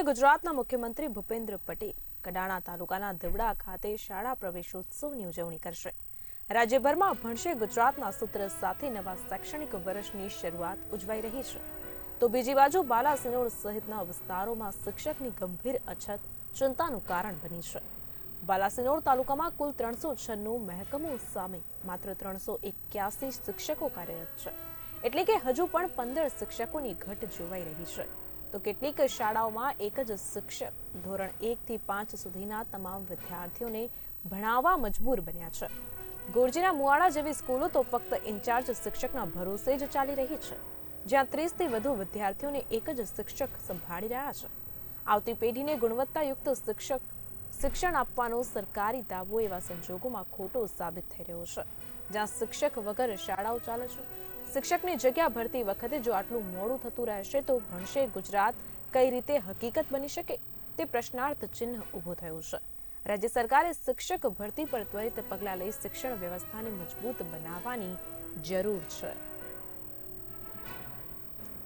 ગુજરાતના મુખ્યમંત્રી ભૂપેન્દ્ર પટેલ કડાણા તાલુકાના દેવડા ખાતે શાળા પ્રવેશોત્સવની ઉજવણી કરશે. રાજ્યભરમાં ભણશે ગુજરાતના સૂત્ર સાથે નવા શૈક્ષણિક વર્ષની શરૂઆત ઉજવાઈ રહી છે. તો બીજી બાજુ બાલાસિનોર સહિતના વિસ્તારોમાં શિક્ષકની ગંભીર અછત ચિંતાનું કારણ બની છે. બાલાસિનોર તાલુકામાં કુલ ત્રણસો છન્નું મહેકમો સામે માત્ર ત્રણસો એક્યાસી શિક્ષકો કાર્યરત છે. એટલે કે હજુ પણ પંદર શિક્ષકોની ઘટ જોવાઈ રહી છે. તો કેટલીક શાળાઓમાં એક જ શિક્ષક ધોરણ એક થી પાંચ સુધીના તમામ વિદ્યાર્થીઓને ભણાવવા મજબૂર બન્યા છે. ગોરજીના મુવાડા જેવી સ્કૂલો તો ફક્ત ઇન્ચાર્જ શિક્ષકના ભરોસે જ ચાલી રહી છે. જ્યાં ત્રીસથી વધુ વિદ્યાર્થીઓને એક જ શિક્ષક સંભાળી રહ્યા છે. આવતી પેઢીને ગુણવત્તાયુક્ત શિક્ષક, શિક્ષણ આપવાનો સરકારી દાવો એવા સંજોગોમાં ખોટો સાબિત થઈ રહ્યો છે. જ્યાં શિક્ષક વગર શાળાઓ ચાલે છે. શિક્ષકની જગ્યા ભરતી વખતે જો આટલું મોડું થતું રહેશે તો ભણશે ગુજરાત. કઈ રીતે હકીકત બની શકે? તે પ્રશ્નાર્થ ચિહ્ન ઊભું થયું છે. રાજ્ય સરકારે શિક્ષક ભરતી પર ત્વરિત પગલાં લઈ શિક્ષણ વ્યવસ્થાને મજબૂત બનાવવાની જરૂર છે.